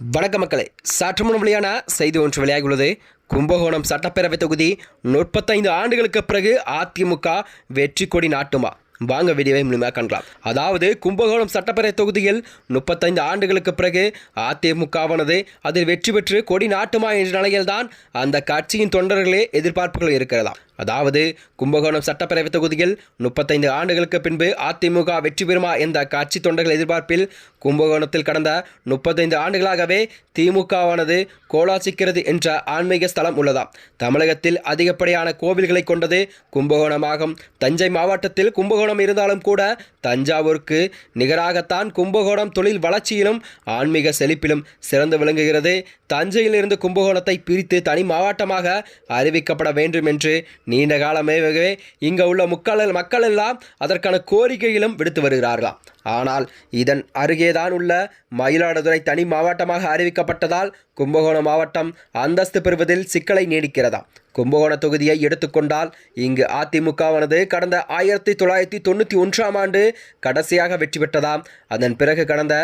வணக்க மக்களே. சற்று முன் வெளியான செய்தி ஒன்று வெளியாகியுள்ளது. கும்பகோணம் சட்டப்பேரவை தொகுதி முப்பத்தைந்து ஆண்டுகளுக்கு பிறகு அதிமுக வெற்றி கொடி நாட்டுமா? வாங்க வீடியோவை முழுமையாக காணலாம். அதாவது கும்பகோணம் சட்டப்பேரவை தொகுதியில் முப்பத்தைந்து ஆண்டுகளுக்கு பிறகு அதிமுகவானது அதில் வெற்றி பெற்று கொடி நாட்டுமா என்ற நிலையில்தான் அந்த கட்சியின் தொண்டர்களே எதிர்பார்ப்புகள் இருக்கிறதா அதாவது கும்பகோணம் சட்டப்பேரவை தொகுதியில் முப்பத்தைந்து ஆண்டுகளுக்கு பின்பு அதிமுக வெற்றி பெறுமா என்ற கட்சி தொண்டர்கள் எதிர்பார்ப்பில் கும்பகோணத்தில் கடந்த முப்பத்தைந்து ஆண்டுகளாகவே திமுகவானது கோலாசிக்கிறது என்ற ஆன்மீக ஸ்தலம் உள்ளதாம். தமிழகத்தில் அதிகப்படியான கோவில்களை கொண்டது கும்பகோணமாகும். தஞ்சை மாவட்டத்தில் கும்பகோணம் இருந்தாலும் கூட தஞ்சாவூருக்கு நிகராகத்தான் கும்பகோணம் தொழில் வளர்ச்சியிலும் ஆன்மீக செழிப்பிலும் சிறந்து விளங்குகிறது. தஞ்சையிலிருந்து கும்பகோணத்தை பிரித்து தனி மாவட்டமாக அறிவிக்கப்பட வேண்டும் என்று நீண்ட காலமாகவே இங்கே உள்ள முக்கள் மக்கள் எல்லாம் அதற்கான கோரிக்கைகளும் விடுத்து வருகிறார்களாம். ஆனால் இதன் அருகேதான் உள்ள மயிலாடுதுறை தனி மாவட்டமாக அறிவிக்கப்பட்டதால் கும்பகோணம் மாவட்டம் அந்தஸ்து பெறுவதில் சிக்கலை நீடிக்கிறதாம். கும்பகோண தொகுதியை எடுத்துக்கொண்டால் இங்கு அதிமுகவானது கடந்த ஆயிரத்தி தொள்ளாயிரத்தி தொண்ணூற்றி ஒன்றாம் ஆண்டு கடைசியாக வெற்றி பெற்றதாம். அதன் பிறகு கடந்த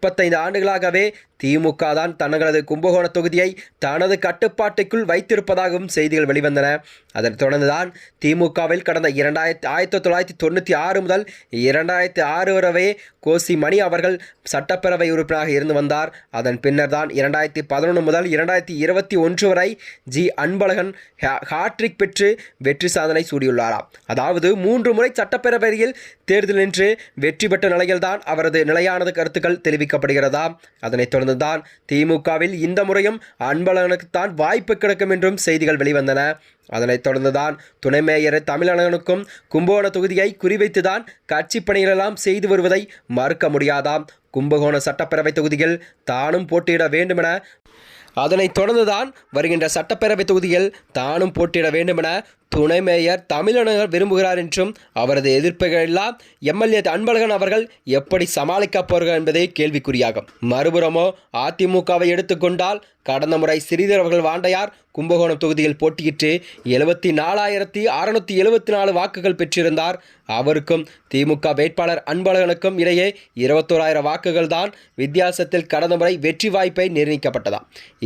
பத்தைந்து ஆண்டுகளாகவே திமுக தான் தங்களது கும்பகோண தொகுதியை தனது கட்டுப்பாட்டுக்குள் வைத்திருப்பதாகவும் செய்திகள் வெளிவந்தன. அதனைத் தொடர்ந்துதான் திமுகவில் கடந்த இரண்டாயிரத்தி ஆயிரத்தி தொள்ளாயிரத்தி தொண்ணூற்றி ஆறு முதல் இரண்டாயிரத்தி ஆறு வரவே கோசி மணி அவர்கள் சட்டப்பேரவை உறுப்பினராக இருந்து வந்தார். அதன் பின்னர் தான் இரண்டாயிரத்தி பதினொன்று முதல் இரண்டாயிரத்தி இருபத்தி ஒன்று வரை ஜி. அன்பழகன் ஹாட்ரிக் பெற்று வெற்றி சாதனை சூடியுள்ளாராம். அதாவது மூன்று முறை சட்டப்பேரவையில் தேர்தல் நின்று வெற்றி பெற்ற நிலையில்தான் அவரது நிலையானது கருத்துக்கள் தெரிவிக்கப்படுகிறதா? அதனைத் தொடர்ந்து தொடர்ந்துதான் திமுகவில் இந்த முறையும் அன்பழகனுக்குத்தான் வாய்ப்பு கிடைக்கும் என்றும் செய்திகள் வெளிவந்தன. அதனைத் தொடர்ந்துதான் துணை மேயர் தமிழகனுக்கும் கும்பகோண தொகுதியை குறிவைத்துதான் கட்சி பணிகளெல்லாம் செய்து வருவதை மறுக்க முடியாதாம். கும்பகோண சட்டப்பேரவை தொகுதியில் தானும் போட்டியிட வேண்டுமென அதனைத் தொடர்ந்துதான் வருகின்ற சட்டப்பேரவை தொகுதியில் தானும் போட்டியிட வேண்டுமென துணை மேயர் தமிழனர் விரும்புகிறார் என்றும் அவரது எதிர்ப்புகள் எல்லாம் எம்எல்ஏ அன்பழகன் அவர்கள் எப்படி சமாளிக்கப் போகிறார் என்பதே கேள்விக்குறியாகும். மறுபுறமோ அதிமுகவை எடுத்துக்கொண்டால் கடந்த முறை சிறிதர் அவர்கள் வாண்டையார் கும்பகோணம் தொகுதியில் போட்டியிட்டு எழுபத்தி நாலாயிரத்தி அறுநூத்தி எழுபத்தி நாலு வாக்குகள் பெற்றிருந்தார். அவருக்கும் திமுக வேட்பாளர் அன்பழகனுக்கும் இடையே இருபத்தோராயிரம் வாக்குகள் தான் வித்தியாசத்தில் கடந்த முறை வெற்றி வாய்ப்பை நிர்ணயிக்கப்பட்டதா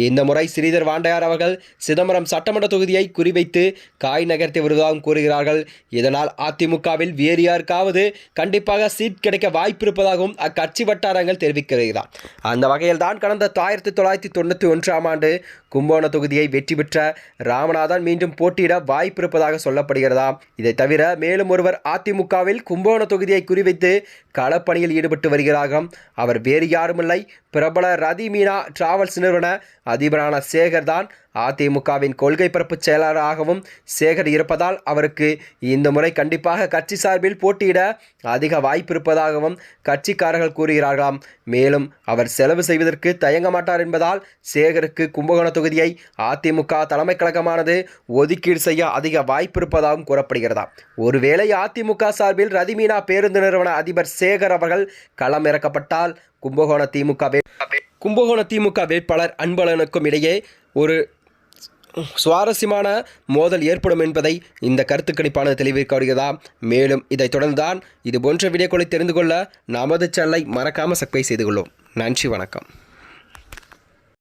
இந்த முறை ஸ்ரீதர் வாண்டையார் அவர்கள் சிதம்பரம் சட்டமன்ற தொகுதியை குறிவைத்து காய் நகர்த்தி வருவதாகவும் கூறுகிறார்கள். இதனால் அதிமுகவில் வேறு யாருக்காவது கண்டிப்பாக சீட் கிடைக்க வாய்ப்பு இருப்பதாகவும் அக்கட்சி வட்டாரங்கள் தெரிவிக்கிறார். அந்த வகையில் தான் கடந்த ஆயிரத்தி தொள்ளாயிரத்தி தொண்ணூற்றி ஒன்றாம் ஆண்டு கும்போண தொகுதியை வெற்றி பெற்ற ராமநாதன் மீண்டும் போட்டியிட வாய்ப்பு இருப்பதாக சொல்லப்படுகிறதா? இதை தவிர மேலும் ஒருவர் அதிமுகவில் கும்போண தொகுதியை குறிவைத்து களப்பணியில் ஈடுபட்டு வருகிறார்கள். அவர் வேறு யாருமில்லை. பிரபல ரதி மீனா டிராவல்ஸ் நிறுவன அதிபரான சேகர் தான் அதிமுகவின் கொள்கை பரப்பு செயலாளராகவும் சேகர் இருப்பதால் அவருக்கு இந்த முறை கண்டிப்பாக கட்சி சார்பில் போட்டியிட அதிக வாய்ப்பு இருப்பதாகவும் கட்சிக்காரர்கள் கூறுகிறார்களாம். மேலும் அவர் செலவு செய்வதற்கு தயங்க மாட்டார் என்பதால் சேகருக்கு கும்பகோண தொகுதியை அதிமுக தலைமை கழகமானது ஒதுக்கீடு செய்ய அதிக வாய்ப்பு இருப்பதாகவும் கூறப்படுகிறதா? ஒருவேளை அதிமுக சார்பில் ரதிமீனா பேருந்து நிறுவன அதிபர் சேகர் அவர்கள் களம் இறக்கப்பட்டால் கும்பகோண திமுக கும்பகோண திமுக வேட்பாளர் அன்பழகனுக்கும் இடையே ஒரு சுவாரஸ்யமான மோதல் ஏற்படும் என்பதை இந்த கருத்து கணிப்பானது தெளிவிக்கப்படுகிறதா மேலும் இதைத் தொடர்ந்துதான் இது போன்ற வீடியோக்களை தெரிந்து கொள்ள நமது சேனலை மறக்காமல் சப்ஸ்கிரைப் செய்து கொள்ளும். நன்றி வணக்கம்.